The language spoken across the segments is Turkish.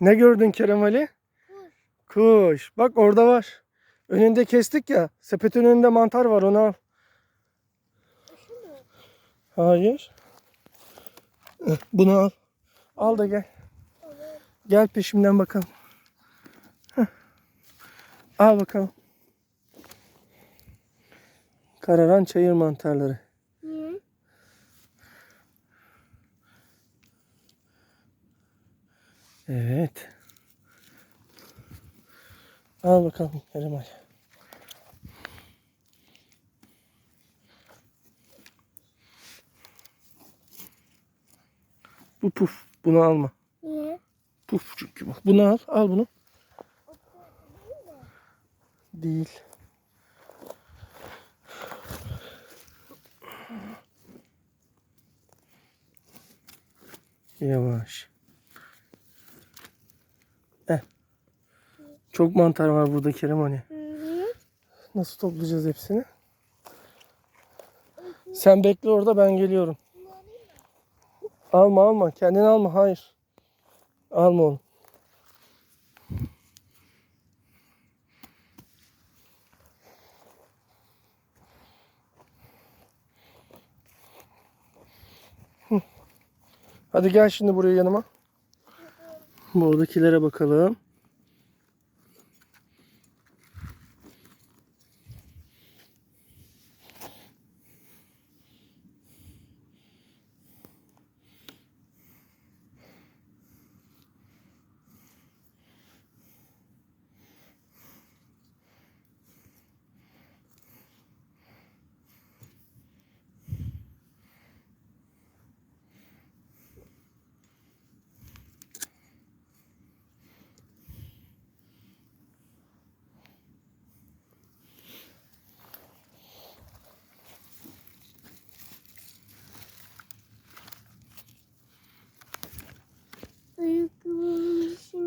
Ne gördün Kerem Ali? Kuş. Bak orada var. Önünde kestik ya. Sepetin önünde mantar var onu al. Hayır. Bunu al. Al da gel. Gel peşimden bakalım. Heh. Al bakalım. Kararan çayır mantarları. Evet. Al bakalım Kerem Ali. Bu puf. Bunu alma. Niye? Puf çünkü bu. Bunu al. Al bunu. Değil. Yavaş. Eh. Çok mantar var burada Kerem hani. Nasıl toplayacağız hepsini? Sen bekle orada ben geliyorum. Alma alma. Kendini alma. Hayır. Alma oğlum. Hı. Hadi gel şimdi buraya yanıma. Buradakilere bakalım.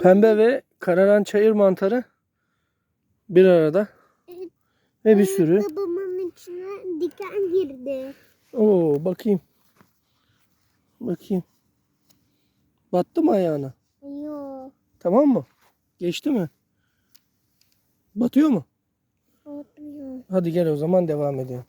Pembe ve kararan çayır mantarı bir arada. Evet. Ve bir sürü. Ayakkabımın içine diken girdi. Oo bakayım. Bakayım. Battı mı ayağına? Yok. Tamam mı? Geçti mi? Batıyor mu? Batmıyor. Hadi gel o zaman devam edelim.